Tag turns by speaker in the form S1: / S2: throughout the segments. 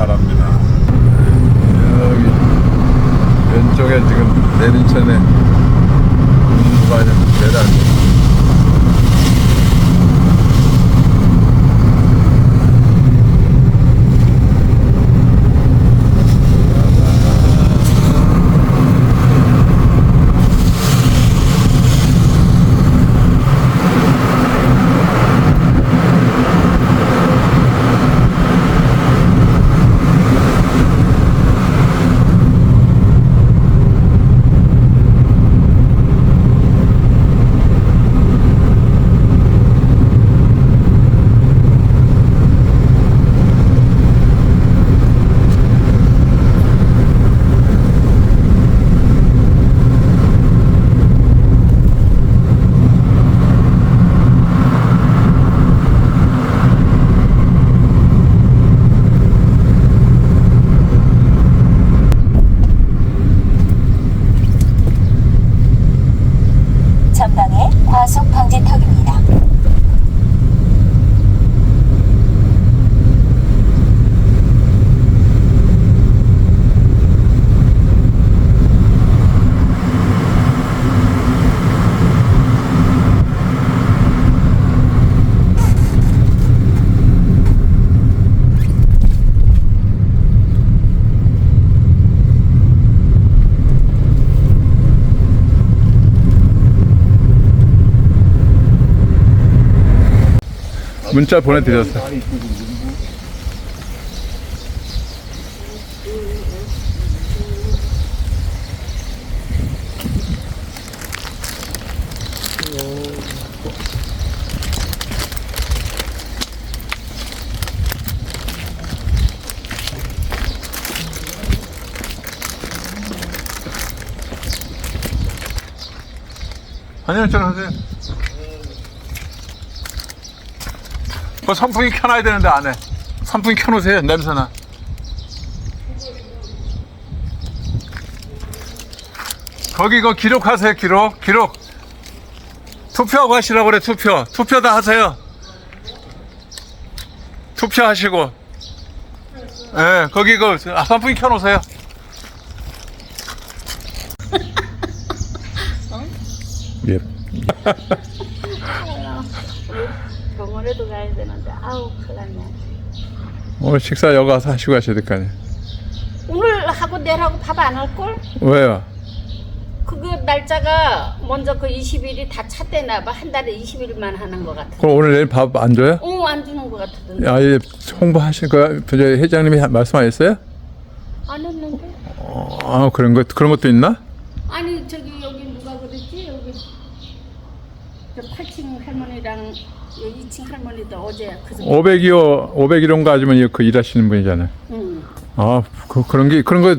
S1: 바랍니다. 여기 왼쪽에 지금 내린천에 누가 내려앉아
S2: 전방에 과속 방지턱입니다.
S1: 문자 보내드렸어. 안녕하세요, 하세요. 그 선풍기 켜놔야 되는데 안 해. 선풍기 켜놓으세요. 냄새나. 거기 그 기록하세요. 기록. 기록. 투표하고 하시라고 그래. 투표. 투표 다 하세요. 투표하시고. 예, 거기 그 아, 선풍기 켜놓으세요. 예.
S3: 병원에도 가야 되는데 아우 큰일 났네
S1: 오늘 식사 여기 와서 하시고 하셔야 될 거 아니에요.
S3: 오늘 하고 내일 하고 밥 안 할 걸?
S1: 왜요?
S3: 그거 날짜가 먼저 그 20일이 다 찼대나 봐 한 달에 20일만 하는 것 같아
S1: 그럼 오늘 내일 밥 안 줘요?
S3: 어 안 주는 것 같던데
S1: 아예 홍보하실 거야? 저 회장님이 하- 말씀하셨어요?
S3: 안 했는데
S1: 아 그런 것 그런 것도 있나?
S3: 아니 저기 여기 누가 그랬지 여기 저 8층 2층 할머니도 어제 그저
S1: 500이요 500이론가 아주머니 그 일하시는 분이잖아요.
S3: 응.
S1: 아 그, 그런 게 그런 거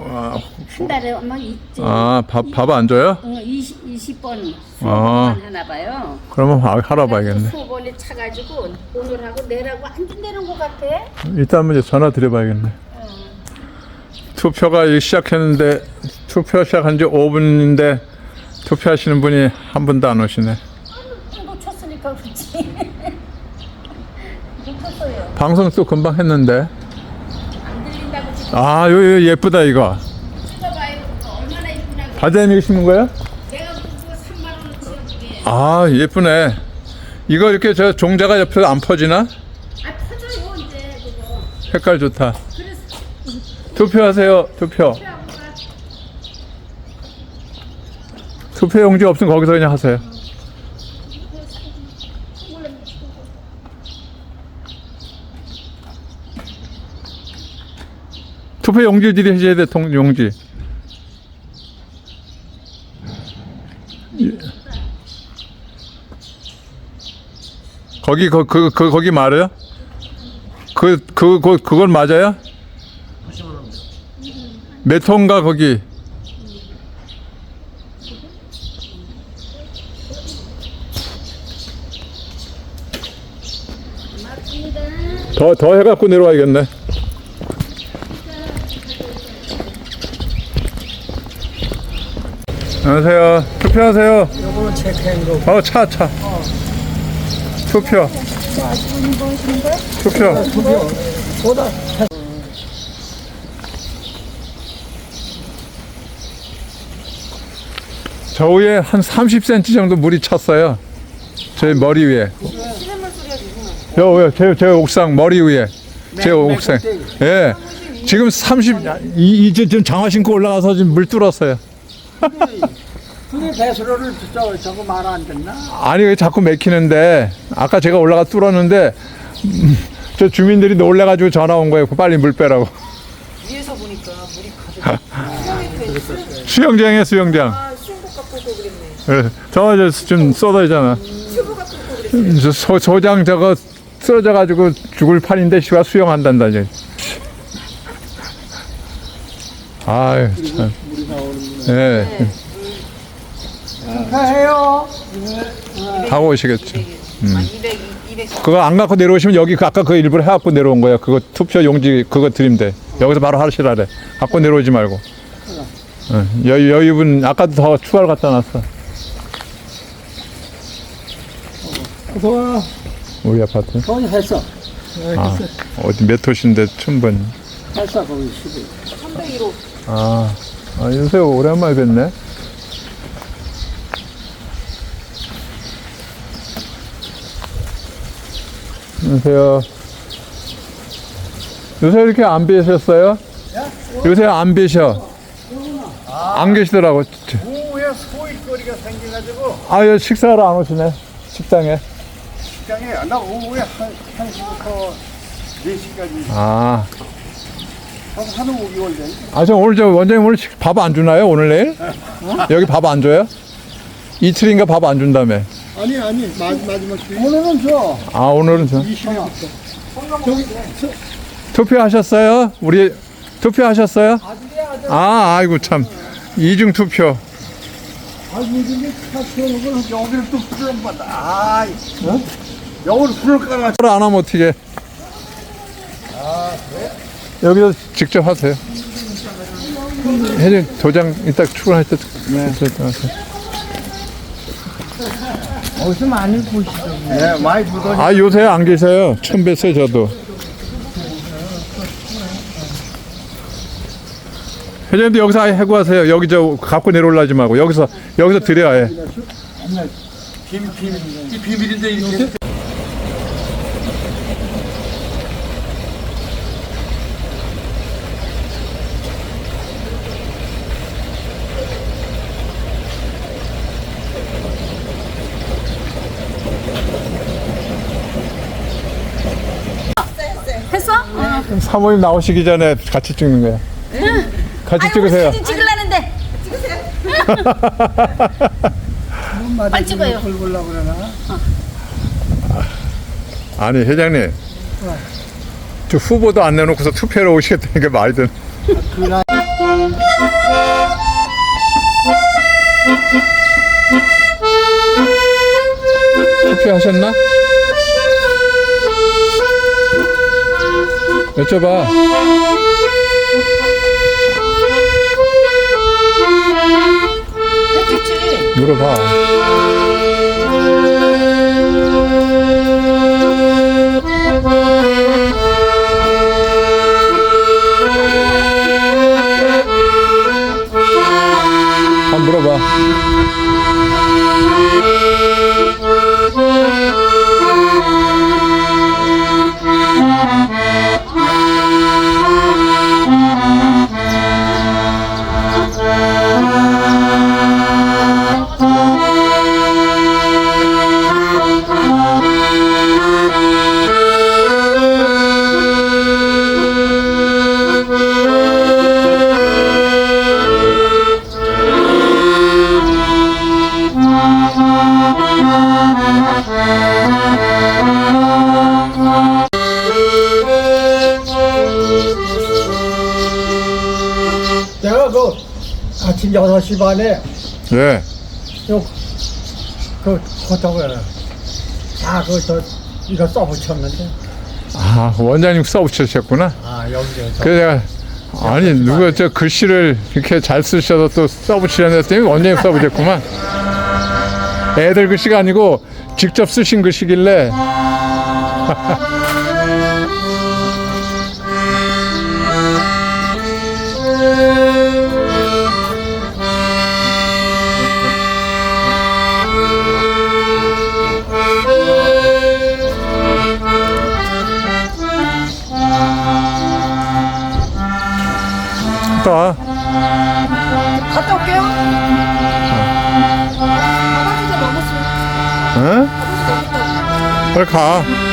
S1: 아,
S3: 한 달에 아마 있지
S1: 밥밥 안 줘요?
S3: 응, 20, 20번
S1: 아.
S3: 수업만 하나 봐요
S1: 그러면 아, 하러 봐야겠네.
S3: 수업원이 차가지고 오늘하고 내일하고 안 된다는 것 같아.
S1: 일단 한번 이제 전화 드려봐야겠네. 투표가 이제 시작했는데 투표 시작한 지 5분인데 투표하시는 분이 한 분도 안 오시네.
S3: 놓쳤으니까 그렇지. 놓쳤어요.
S1: 방송 또 금방 했는데. 아, 요, 요 예쁘다 이거. 과장님이 심은 거예요?
S3: 내가 그거 3만 원어치였는데.
S1: 아, 예쁘네. 이거 이렇게 저 종자가 옆에서 안 퍼지나?
S3: 아.
S1: 색깔 좋다. 투표하세요. 투표. 투표 용지 없으면 거기서 그냥 하세요. 투표 용지들이 해줘야 돼, 통, 용지. 예. 거기, 그, 그, 그, 거기 말해요? 그, 그, 그, 그건 맞아요? 몇 호인가 거기? 더, 더 해갖고 내려와야겠네. 안녕하세요. 투표하세요.
S4: 요거는 체크한 거.
S1: 어, 차, 차. 투표. 투표.
S4: 투표. 보다
S1: 저 위에 한 30cm 정도 물이 찼어요. 제 머리 위에. 요, 요, 제, 제 옥상 머리 위에. 제 옥상. 예. 지금 30, 이, 이제 지금 장화 신고 올라가서 지금 물 뚫었어요.
S4: 그게 배수로를 저 저거 말안 됐나?
S1: 아니, 왜 자꾸 맥히는데, 아까 제가 올라가 뚫었는데, 음, 저 주민들이 놀래가지고 전화 온 거예요. 빨리 물 빼라고.
S5: 위에서 보니까 물이 가득
S1: 수영장이에요, 수영장.
S5: 아 수영복 갖고 오고 그랬네
S1: 예, 저거 저좀 쏟아지잖아.
S5: 튜브 갖고 오고 그랬어
S1: 저 소, 소장 저거 쓰러져가지고 죽을 판인데 씨가 수영한단다 이제. 아유 참. 예,
S4: 축하해요.
S1: 하고 오시겠죠.
S5: 200 200
S1: 그거 안 갖고 내려오시면 여기 그 아까 그 일부러 해갖고 내려온 거야. 그거 투표 용지 그거 드리면 돼. 여기서 바로 하시라래. 갖고 내려오지 말고. 어, 여, 여유분 아까도 더 추가로 갖다 놨어.
S4: 어서
S1: 우리 아파트.
S4: 거기 했어.
S1: 아, 어디 몇 호신데 충분히.
S4: 했어 거기 12.
S5: 301호
S1: 아, 아 윤세호 오랜만에 뵀네. 윤세호. 요새 이렇게 안 뵈셨어요? 요새 안 뵈셔. 안 계시더라고.
S4: 오후에 소일거리가 생겨가지고
S1: 아, 여 식사하러 안 오시네. 식당에.
S4: 식당에 나 오후에 한 1시부터 4시까지
S1: 아,
S4: 한 5개월 전.
S1: 아, 저 오늘 저 원장님 오늘 밥 안 주나요? 오늘 내일? 여기 밥 안 줘요? 이틀인가 밥 안 준다며.
S4: 아니 아니 마, 마지막 주에. 오늘은 줘.
S1: 아, 오늘은 저.
S4: 20일부터. 저기 저,
S1: 투표하셨어요? 우리 투표하셨어요? 아, 아이고 참 이중 투표.
S4: 아 요즘에 카트는 여기를 또 풀을 받아. 아, 어? 여기를 풀을 깔아.
S1: 안 하면 어떻게? 여기서 직접 하세요. 혜진 도장 이따 출근할 때. 네.
S4: 어디서 많이 보시죠. 네, 많이 보더니.
S1: 아 요새 안 계세요. 처음 뵀어요 저도. 혜진도 여기서 아예 해고 하세요. 여기 저 갖고 내려올라지 말고 여기서 여기서 드려야 해.
S4: 비밀인데 이렇게.
S3: 했어?
S1: 사모님 나오시기 전에 같이 찍는 거야. 같이 찍으세요.
S3: 사진 찍으려는데 빨리 찍어요.
S4: 걸고려고 그러나?
S1: 아니 회장님 저 후보도 안 내놓고서 투표로 오시겠다는 게 말이 되나
S4: 그나
S1: 투표하셨나? 여쭤봐. 물어봐
S6: 아침 6시 반에
S1: 예.
S6: 요, 그, 고통을 다, 그, 저, 이거 써붙였는데.
S1: 아, 원장님 써붙이셨구나.
S6: 아, 여기서.
S1: 그래서 제가, 아니, 누가 저 글씨를 이렇게 잘 쓰셔서 또 써 붙이려는 했더니 원장님 써 붙였구만. 애들 글씨가 아니고 직접 쓰신 글씨길래. 또
S7: 갔다 올게요. 화장실 넘었어요.
S1: 응? 빨리 가.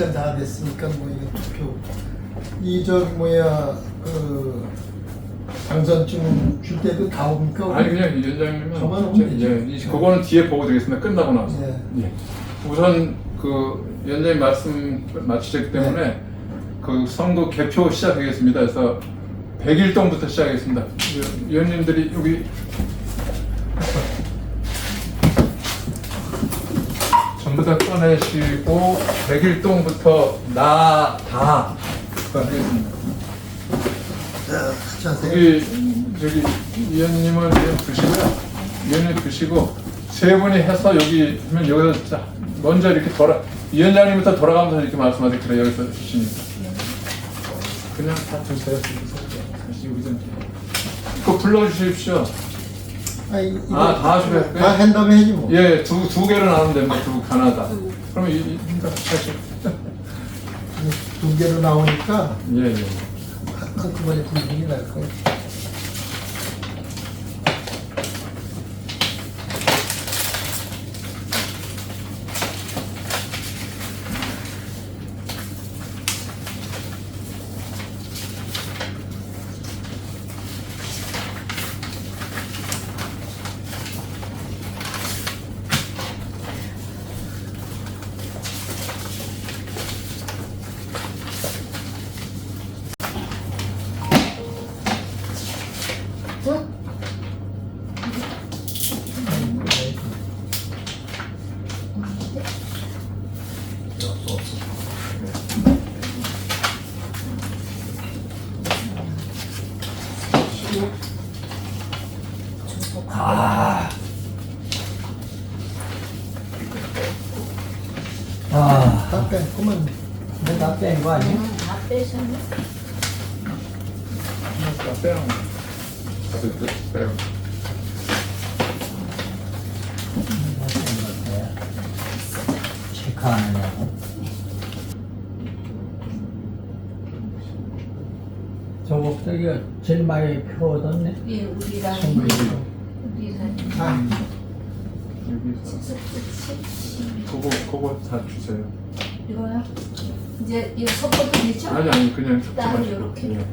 S6: 시간 다 됐으니까 뭐 이거 투표. 이 저기 뭐야 그 당선증 줄 때도 다 옵니까?
S1: 아니 그냥 위원장님은
S6: 저만 오면
S1: 제-
S6: 되죠.
S1: 예, 이- 그거는 뒤에 보고 드리겠습니다. 끝나고 나서.
S6: 예.
S1: 예. 우선 그 위원장님 말씀 마치셨기 때문에 그 선거 개표 시작하겠습니다. 그래서 101동부터 시작하겠습니다. 위- 위원님들이 여기 전부 다 꺼내시고 101동부터 나다 하겠습니다. 여기 저기 위원님을 두시고요. 위원님 두시고 세 분이 해서 여기 하면 여기서 자, 먼저 이렇게 돌아 위원장님부터 돌아가면서 이렇게 말씀하세요. 그래 여기서 주시니까 그냥 다 두세요. 다시 여기서 그거 불러주십시오.
S6: 아니, 이거
S1: 아, 다 하시고요.
S6: 다 한다음에 해지 뭐.
S1: 예, 두, 두 개로 나누면 됩니다. 두 가나다. 그러면 이, 이, 이거 다시.
S6: 두 개로 나오니까
S1: 예, 예.
S6: 한꺼번에 분위기 날 거야. 아, 다 뺐구만. 내가 뺀거 아니야?
S1: 다 빼요. 다들 끝, 빼요.
S6: 체크하느냐고. 저거부터 이거 제일 많이 표 얻었네.
S3: 예, 우리랑. 우리랑
S6: 아,
S1: 그거 그거 다 주세요.
S3: 이거요? 이제 이거 섞어도 되죠?
S1: 아니 아니 그냥
S3: 따로
S1: 마시고.
S3: 요렇게.
S1: 예, 예.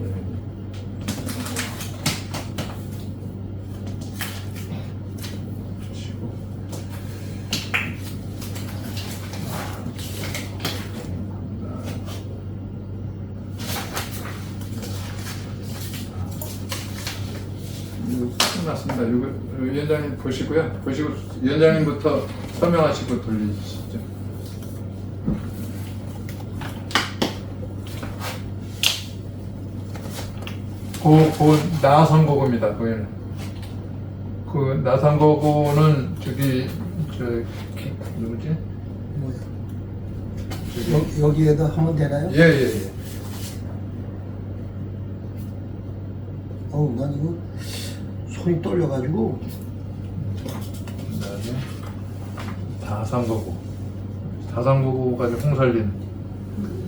S1: 끝났습니다. 이거 위원장님 보시고요. 보시고 위원장님부터 설명하시고 돌리시죠. 그, 그 나선거구입니다. 그거는. 그 나선거구는 저기 저 기- 누구지?
S6: 뭐야.
S1: 저기
S6: 여, 여기에다 하면 되나요?
S1: 예 예 예.
S6: 어우, 난 이거 손이 떨려가지고.
S1: 그다음에 다산거구. 다산거구가 지금 홍설린.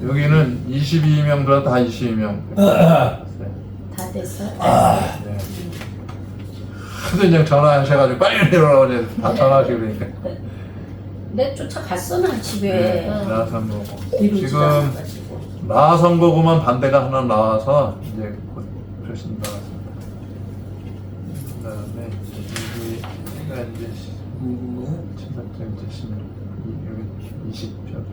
S1: 여기는 22명보다 다 22명.
S3: 다 됐어.
S1: 네. 하도 이제 전화하셔가지고 빨리 내려오라고 이제 다 전화하시고 그러니까.
S3: 내 쫓아갔어 나 집에.
S1: 나선거구.
S3: 이루지도
S1: 지금
S3: 않아가지고.
S1: 나선거구만 반대가 하나 나와서 이제 곧 표신 나왔습니다 음, 친선장 이제 16 여기 20편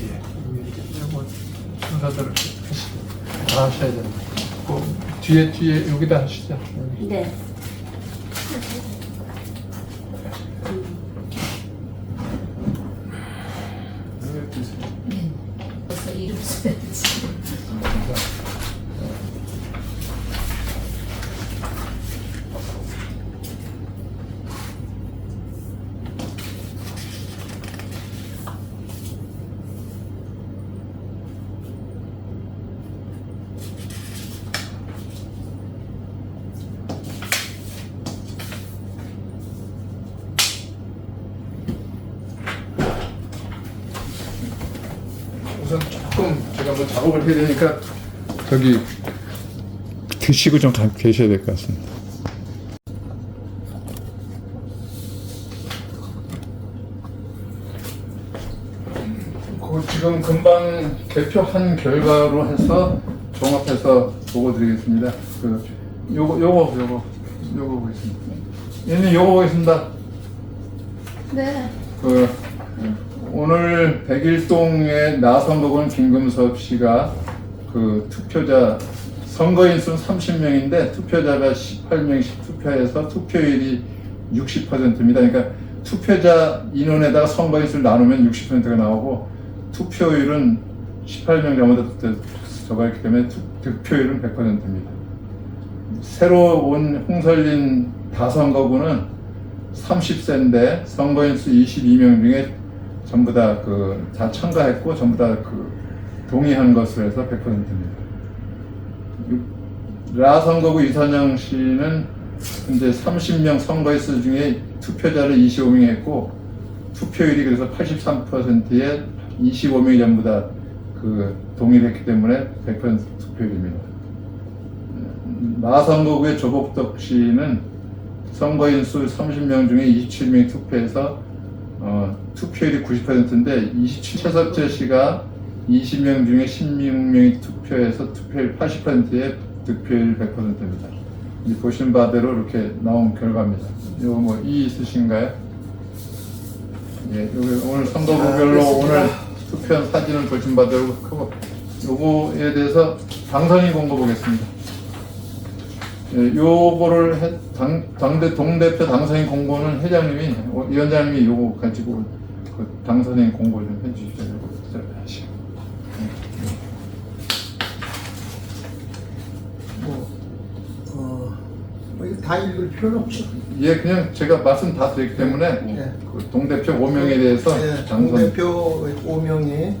S1: 예, 이제 뭐 순서대로 하시- 다 하셔야 됩니다. 그 뒤에 뒤에 여기다 하시죠.
S3: 네.
S1: 작업을 해야 되니까 저기 드시고 좀 가- 계셔야 될 것 같습니다. 그 지금 금방 개표한 결과로 해서 종합해서 보고 드리겠습니다. 그 요거 요거 요거 요거 보겠습니다. 얘는 요거 보겠습니다.
S3: 네.
S1: 그 오늘 백일동의 나선거군 김금섭 씨가 그 투표자 선거인 수 30명인데 투표자가 18명씩 투표해서 투표율이 60%입니다. 그러니까 투표자 인원에다가 선거인 수를 나누면 60%가 나오고 투표율은 18명 정도 저가 있기 때문에 투, 득표율은 100%입니다. 새로 온 홍설린 다선거구는 30세인데 선거인 수 22명 중에 전부 다 그다 참가했고 전부 다 그 동의한 것으로 해서 100%입니다. 라 선거구 이선영 씨는 현재 30명 선거인 수 중에 투표자를 25명 했고 투표율이 그래서 83%에 25명이 전부 다 그 동의를 했기 때문에 100% 투표율입니다. 마선거구의 조복덕 씨는 선거인 수 30명 중에 27명이 투표해서 어, 투표율이 90%인데 27 최석재 씨가 20명 중에 16명이 투표해서 투표율 80%에 득표율 100%입니다. 이 보신 바대로 이렇게 나온 결과입니다. 이거 뭐 이 있으신가요? 예, 여기 오늘 선거구별로
S6: 자,
S1: 오늘. 투표한 사진을 보신 바대로 크고 요거에 대해서 당선인 공고 보겠습니다. 예, 요거를 해, 당, 당대 동대표 당선인 공고는 회장님이 어, 위원장님이 요거 가지고 그 당선인 공고 좀 해주시죠. 요거 하시고.
S6: 뭐, 어, 뭐 이거 다 읽을 필요는 없죠.
S1: 예, 그냥 제가 말씀 다 드렸기 때문에
S6: 예.
S1: 그 동대표 5명에 대해서
S6: 예,
S1: 당선
S6: 당대표 5명이 예,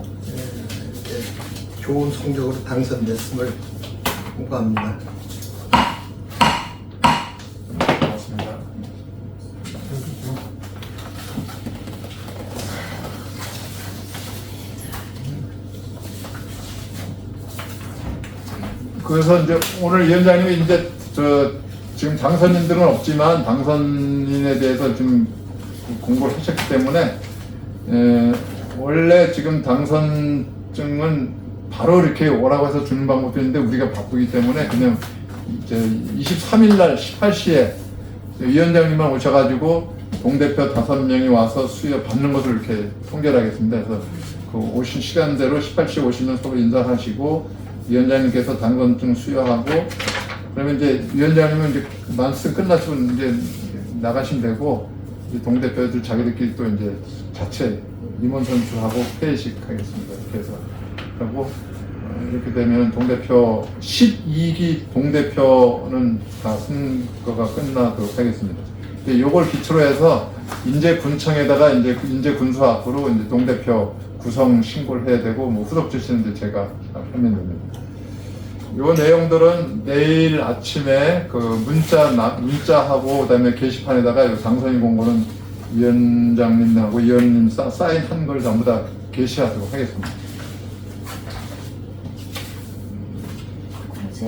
S6: 좋은 성적으로 당선됐음을 공고합니다.
S1: 그래서 이제 오늘 위원장님이 이제 저 지금 당선인들은 없지만 당선인에 대해서 지금 공고를 하셨기 때문에 에, 원래 지금 당선증은 바로 이렇게 오라고 해서 주는 방법도 있는데 우리가 바쁘기 때문에 그냥 이제 23일 날 18시에 위원장님만 오셔가지고 동대표 다섯 명이 와서 수여 받는 것을 이렇게 통계를 하겠습니다. 그래서 그 오신 시간대로 18시에 오시면 서로 인사하시고 위원장님께서 당선증 수여하고 그러면 이제 위원장님은 이제 만스 끝났으면 이제 나가시면 되고 이제 동대표들 자기들끼리 또 이제 자체 임원 선출하고 회의식 하겠습니다. 이렇게 해서 하고 어, 이렇게 되면 동대표 12기 동대표는 다 선거가 끝나도록 하겠습니다. 근데 요걸 기초로 해서 인제 군청에다가 이제 그 인제 군수 앞으로 이제 동대표 구성 신고를 해야 되고 뭐 후속 주시는데 제가 하면 됩니다. 요 내용들은 내일 아침에 그 문자 나- 문자하고 그다음에 게시판에다가 요 당선인 공고는 위원장님하고 위원님 사, 사인 한 걸 전부 다 게시하도록 하겠습니다.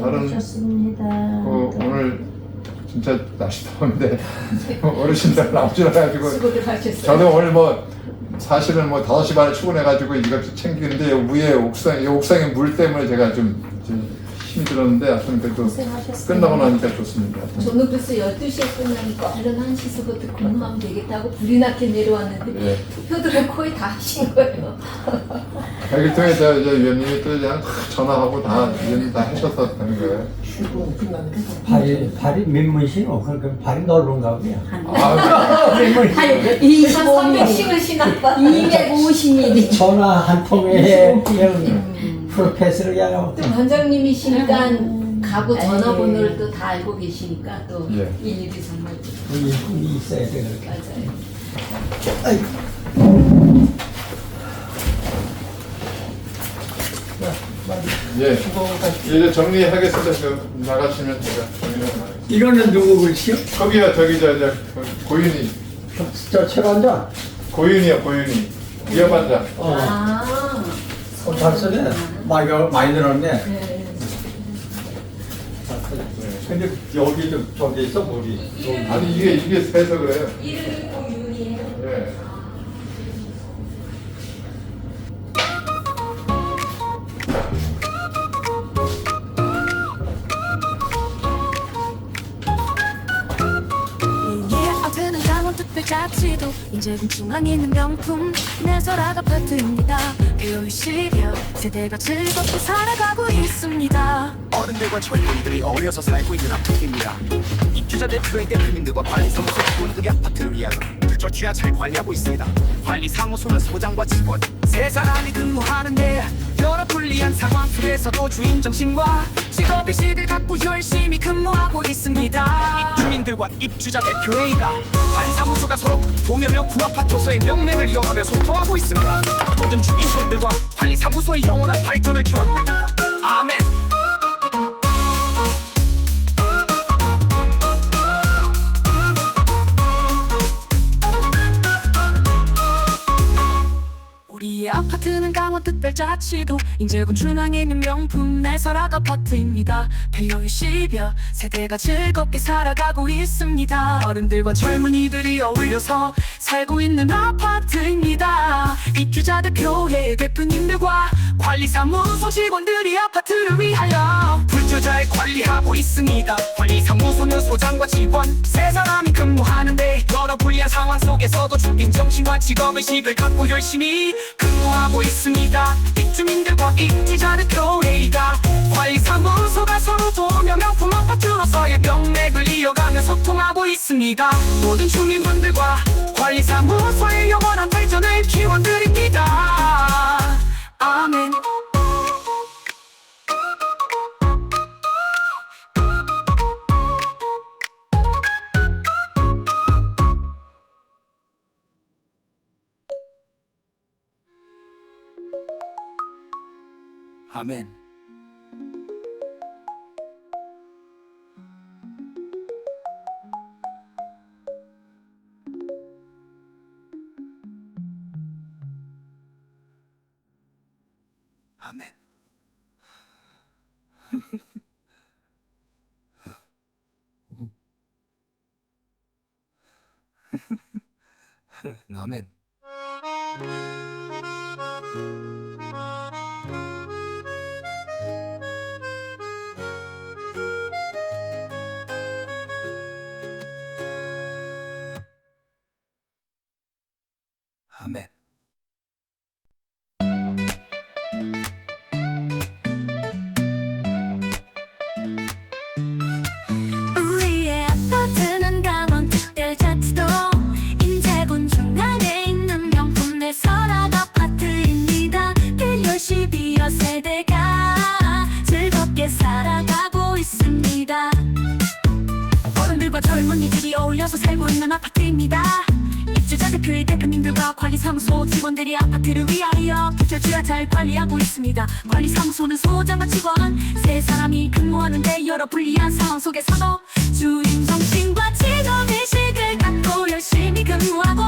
S1: 다른 그 오늘 진짜 날씨 더운데 어르신들 나오시라 가지고
S3: 수고들 하셨어요.
S1: 저도 오늘 뭐 사실은 뭐 5시 반에 출근해가지고 이거 챙기는데 요 위에 옥상, 이 옥상에 물 때문에 제가 좀, 들었는데 하여튼 그래도 끝나고 나니까 좋습니다.
S7: 저는 그래서 12시에 끝나니까 얼른 한 시서부터 근무하면 되겠다고 불이 나게 내려왔는데
S1: 예.
S7: 투표들을 거의 다 하신 거예요.
S1: 여기 통해 저, 저 위원님이 또 그냥 전화하고 다 위원님 다 하셨었다는 거예요.
S6: 출근 끝나니까 좀
S8: 발이 발이 민문신호 그러니까 발이 넓은가 보요.
S1: 아,
S8: 민문신.
S7: 300씩을 신었다.
S3: 250mm.
S8: 전화 한 통에 그냥 풀패스를 그냥
S7: 또 원장님이시니까 가구 전화번호를 또 다 알고 계시니까 또
S1: 예.
S7: 일일이 정말
S8: 이 있어야 돼 그렇게.
S7: 맞아요.
S1: 예. 이제 정리하겠습니다. 지금 나가시면 제가 정리하겠습니다.
S8: 이거는 누구 글씨요?
S1: 거기요, 저기, 저, 저, 고윤이.
S8: 저 최반장.
S1: 고윤이요, 고윤이. 위험한자.
S8: 어,
S7: 아,
S8: 어, 잘 쓰네. 많이 많이 늘었네.
S7: 네.
S8: 근데 여기 좀 저기 있어 물이.
S1: 아니, 이게, 이게 세서 그래요.
S7: 이름이 고윤이에요.
S9: 특별자치도 인제군 중앙에 있는 명품 내설악 아파트입니다 폐허유실이여 세대가 즐겁게 살아가고 있습니다
S10: 어른들과 젊은이들이 어울려서 살고 있는 아파트입니다. 입주자 대표의 대표님들과 관리사무소 직원들이 아파트를 위하여 철저히야 잘 관리하고 있습니다. 관리사무소는 소장과 직원 세 사람이 근무하는데 여러 불리한 상황 속에서도 주인 정신과 직업의식을 갖고 열심히 근무하고 있습니다. 입주민들과 입주자 대표회의가 관리사무소가 서로 도면명 구아파토서의 명맥을 이어가며 소통하고 있습니다. 모든 주민분들과 관리사무소의 영원한 발전을 기원합니다. 아멘.
S9: 아파트는 강원 특별자치도 인제군 중앙에 있는 명품 내설악 아파트입니다. 폐허의 시벼 세대가 즐겁게 살아가고 있습니다. 어른들과 젊은이들이 어울려서 살고 있는 아파트입니다. 입주자들 교회 대표님들과 관리사무소 직원들이 아파트를 위하여
S10: 잘 관리하고 있습니다. 관리사무소는 소장과 직원 세 사람이 근무하는데 여러 불리한 상황 속에서도 주인 정신과 직업의식을 갖고 열심히 근무하고 있습니다. 입주민들과 입지자들 교회가 관리사무소가 서로 도우며 명품 아파트로서의 명맥을 이어가며 소통하고 있습니다. 모든 주민분들과 관리사무소의 영원한 발전을 기원드립니다. 아멘. 아 아멘.
S9: 관리사무소 직원들이 아파트를 위하여 부채줘야 잘 관리하고 있습니다. 관리사무소는 소장과 직원 세 사람이 근무하는데 여러 불리한 상황 속에서도 주인 정신과 직원 의식을 갖고 열심히 근무하고